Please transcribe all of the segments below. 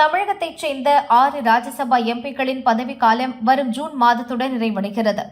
தமிழகத்தைச் சேர்ந்த ஆறு ராஜ்யசபா எம்பிக்களின் பதவிக்காலம் வரும் ஜூன் மாதத்துடன் நிறைவடைகிறது.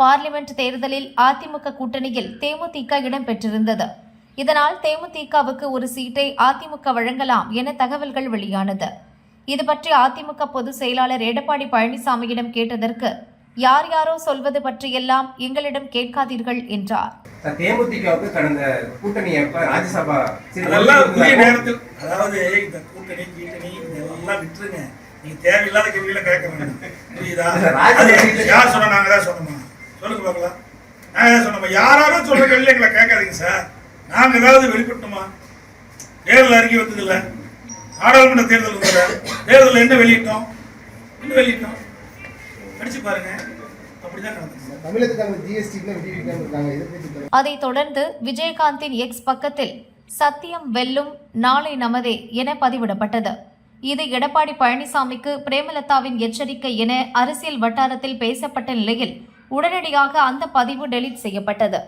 பார்லிமெண்ட் தேர்தலில் அதிமுக கூட்டணியில் தேமுதிக இடம்பெற்றிருந்தது. இதனால் தேமுதிகவுக்கு ஒரு சீட்டை அதிமுக வழங்கலாம் என தகவல்கள் வெளியானது. இது பற்றி அதிமுக பொதுச் செயலாளர் எடப்பாடி பழனிசாமியிடம் கேட்டதற்கு யார் யாரோ சொல்வது பற்றியெல்லாம் எங்களிடம் கேட்காதீர்கள் என்றார். தேமுதிகவுக்கு கடந்த கூட்டணி அப்ப ராஜ்யசபா சரி, அதெல்லாம் உரிய ஒதுக்கீடு நேரத்தில் அதாவது கூட்டணி கீட்டணி இதெல்லாம் விட்டுருங்க நீங்க தேவையில்லாத கேள்வியில கேட்க வேண்டாம். புரியுதா? யார் சொன்னா நாங்க தான் சொன்னோமா சொல்லுங்க பார்க்கலாம். நாங்க தான் சொன்னோமா யாராலும் சொல்ற கேள்வி எங்களை கேட்காதீங்க சார் நாங்க ஏதாவது வெளிப்பட்டோமா? தேர்தல் அறிக்கை வந்தது இல்ல நாடாளுமன்ற தேர்தல் வந்தது தேர்தல் என்ன வெளியிட்டோம்? என்ன வெளியிட்டோம்? படிச்சு பாருங்க. அப்படிதான் நடந்தது. அதைத் தொடர்ந்து விஜயகாந்தின் எக்ஸ் பக்கத்தில் சத்தியம் வெல்லும் நாளை நமதே என பதிவிடப்பட்டது. இது எடப்பாடி பழனிசாமிக்கு பிரேமலதாவின் எச்சரிக்கை என அரசியல் வட்டாரத்தில் பேசப்பட்ட நிலையில் உடனடியாக அந்த பதிவு டெலீட் செய்யப்பட்டது.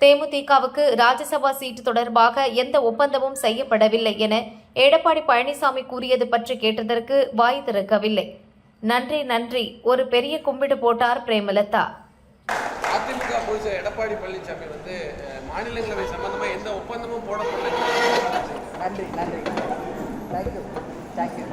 தேமுதிகவுக்கு ராஜ்யசபா சீட்டு தொடர்பாக எந்த ஒப்பந்தமும் செய்யப்படவில்லை என எடப்பாடி பழனிசாமி கூறியது பற்றி கேட்டதற்கு வாய் திறக்கவில்லை. நன்றி நன்றி. ஒரு பெரிய கும்பிடு போட்டார் பிரேமலதா. அதிமுக பொதுச் செயலர் எடப்பாடி பழனிசாமி வந்து மாநிலங்களவை சம்பந்தமா எந்த ஒப்பந்தமும் போடப்படல நன்றி நன்றி. Thank you.